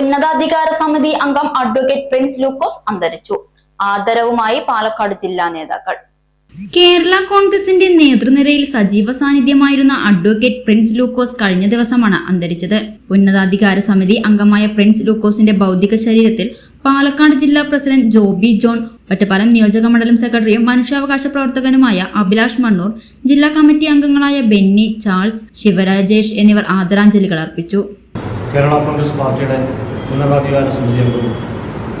ഉന്നതാധികാര സമിതി അംഗം അഡ്വക്കേറ്റ് പ്രിൻസ് ലൂക്കോസ് അന്തരിച്ചു. ആദരവുമായി പാലക്കാട് ജില്ലാ നേതാക്കൾ. കേരള കോൺഗ്രസിന്റെ നേതൃനിരയിൽ സജീവ സാന്നിധ്യമായിരുന്ന അഡ്വക്കേറ്റ് പ്രിൻസ് ലൂക്കോസ് കഴിഞ്ഞ ദിവസമാണ് അന്തരിച്ചത്. ഉന്നതാധികാര സമിതി അംഗമായ പ്രിൻസ് ലൂക്കോസിന്റെ ഭൗതിക ശരീരത്തിൽ പാലക്കാട് ജില്ലാ പ്രസിഡന്റ് ജോബി ജോൺ ഒറ്റപ്പാലം നിയോജക മണ്ഡലം സെക്രട്ടറിയും മനുഷ്യാവകാശ പ്രവർത്തകനുമായ അഭിലാഷ് മണ്ണൂർ ജില്ലാ കമ്മിറ്റി അംഗങ്ങളായ ബെന്നി ചാൾസ് ശിവരാജേഷ് എന്നിവർ ആദരാഞ്ജലികൾ അർപ്പിച്ചു. കേരള കോൺഗ്രസ് പാർട്ടിയുടെ ഉന്നതാധികാര സമിതി അംഗവും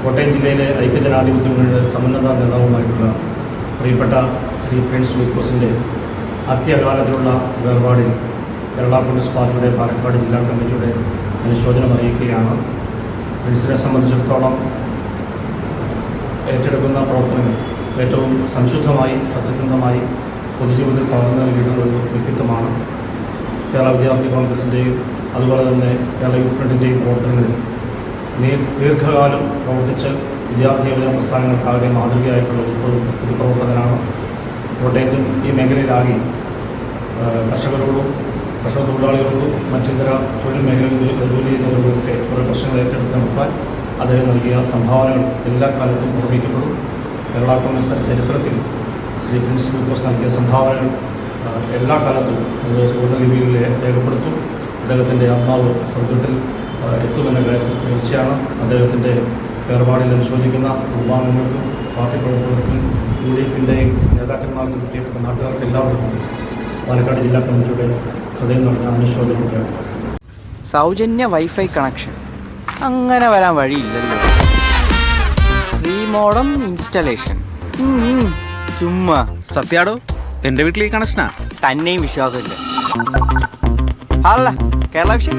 കോട്ടയം ജില്ലയിലെ ഐക്യജനാധിപത്യ മുന്നണിയുടെ സമന്നത നേതാവുമായിട്ടുള്ള പ്രിയപ്പെട്ട ശ്രീ പ്രിൻസ് ലൂക്കോസിന്റെ അത്യകാലത്തിലുള്ള വേർപാടിൽ കേരള കോൺഗ്രസ് പാർട്ടിയുടെ പാലക്കാട് ജില്ലാ കമ്മിറ്റിയുടെ അനുശോചനം അറിയിക്കുകയാണ്. പ്രിൻസിനെ സംബന്ധിച്ചിടത്തോളം ഏറ്റെടുക്കുന്ന പ്രവർത്തനങ്ങൾ ഏറ്റവും സംശുദ്ധമായി സത്യസന്ധമായി പൊതുജീവിതത്തിൽ പകർന്നു നൽകിയിട്ടുള്ള ഒരു വ്യക്തിത്വമാണ് കേരള വിദ്യാർത്ഥി കോൺഗ്രസിന്റെയും അതുപോലെ തന്നെ കേരള യൂത്ത് ഫ്രണ്ടിന്റെയും പ്രവർത്തനങ്ങളിൽ ദീർഘകാലം പ്രവർത്തിച്ച് വിദ്യാർത്ഥികളുടെ പ്രസ്ഥാനങ്ങൾക്കാകെ മാതൃകയായിട്ടുള്ള ഒരു പ്രവ- ഒരു പ്രവർത്തകനാണ്. കോട്ടയത്തും ഈ മേഖലയിലാകെ കർഷകരോടും കർഷക തൊഴിലാളികളോടും മറ്റിതര തൊഴിൽ മേഖലകളിൽ ജോലി ചെയ്യുന്നവരോടൊക്കെ കുറേ പ്രശ്നങ്ങൾ ഏറ്റെടുത്ത് നടത്താൻ അദ്ദേഹം നൽകിയ സംഭാവനകൾ എല്ലാ കാലത്തും ഓർമ്മിക്കപ്പെടും. കേരള കോൺഗ്രസ് ചരിത്രത്തിൽ ശ്രീ പ്രിൻസ് ലൂക്കോസ് നൽകിയ സംഭാവനകൾ എല്ലാ കാലത്തും സുവർണലിപിയിൽ രേഖപ്പെടുത്തും. അദ്ദേഹത്തിന്റെ ആത്മാവ് സ്വർഗത്തിൽ എത്തുമെന്ന കാര്യത്തിൽ തീർച്ചയാണ് അദ്ദേഹത്തിന്റെ വേർപാടിൽ അനുശോചിക്കുന്ന കുടുംബാംഗങ്ങൾക്കും പാർട്ടി പ്രവർത്തകർക്കും യു ഡി എഫിന്റെയും നേതാക്കന്മാർക്കും പ്രിയപ്പെട്ട നാട്ടുകാർക്ക് എല്ലാവർക്കും പാലക്കാട് ജില്ലാ കമ്മിറ്റിയുടെ ഹൃദയം നടന്ന അനുശോചനം സൗജന്യ വൈഫൈ കണക്ഷൻ. അങ്ങനെ വരാൻ വഴിയില്ലല്ലോ. Free modem installation. ചുമ്മാ. സത്യാടോ എന്റെ വീട്ടിൽ ഈ കണക്ഷനാ? തന്നെയും വിശ്വാസമില്ല. അല്ല കേരള വിഷൻ?